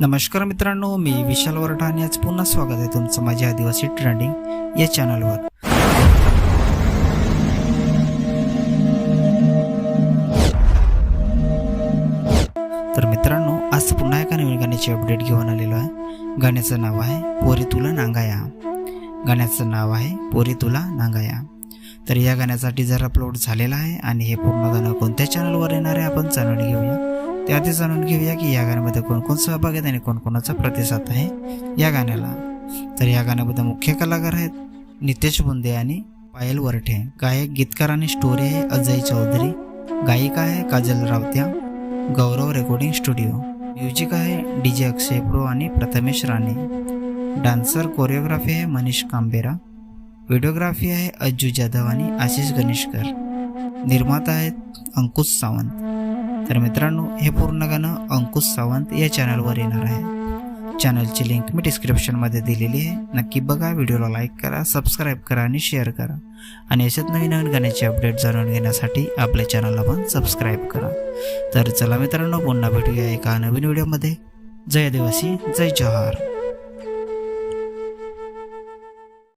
नमस्कार मित्रांनो मी विशाल वरठा आणि आज पुन्हा स्वागत आहे तुमचं माझ्या आदिवासी ट्रेंडिंग या चॅनलवर. तर मित्रांनो आज पुन्हा एका नवीन गाण्याची अपडेट घेऊन आलेलो आहे. गाण्याचं नाव आहे पोरी तुला नांगाया. गाण्याचं नाव आहे पोरी तुला नांगाया. तर या गाण्याचा टीजर अपलोड झालेला आहे आणि हे पूर्ण गाणं कोणत्या चॅनलवर येणार आहे आपण जाणून घेऊया. आधी जाणून घेऊया की या गाण्यामध्ये कोण कोण सहभाग आहेत आणि कोणकोणाचा प्रतिसाद आहे या गाण्याला. तर या गाण्यामध्ये मुख्य कलाकार आहेत नितेश बुंदे आणि पायल वरठे. गायक गीतकार आणि स्टोरी आहे अजय चौधरी. गायिका आहे Kajal रावत्या. Gaurav recording studio. Music आहे डी जे अक्षय प्रो आणि प्रथमेश राणे. डान्सर कोरिओग्राफी आहे मनीष कांबेरा. व्हिडिओग्राफी आहे अज्जू जाधव आणि आशिष गणेशकर. निर्माता आहेत अंकुश सावंत. तर मित्रांनो हे पूर्ण गाणं अंकुश सावंत या चॅनलवर येणार आहे. चॅनलची लिंक मी डिस्क्रिप्शनमध्ये दिलेली आहे. नक्की बघा व्हिडिओला लाईक करा सबस्क्राईब करा आणि शेअर करा. आणि अशाच नवीन नवीन गाण्याचे अपडेट जाणून घेण्यासाठी आपल्या चॅनलला पण सबस्क्राईब करा. तर चला मित्रांनो पुन्हा भेटूया एका नवीन व्हिडिओमध्ये जय देवासी जय जवाहर.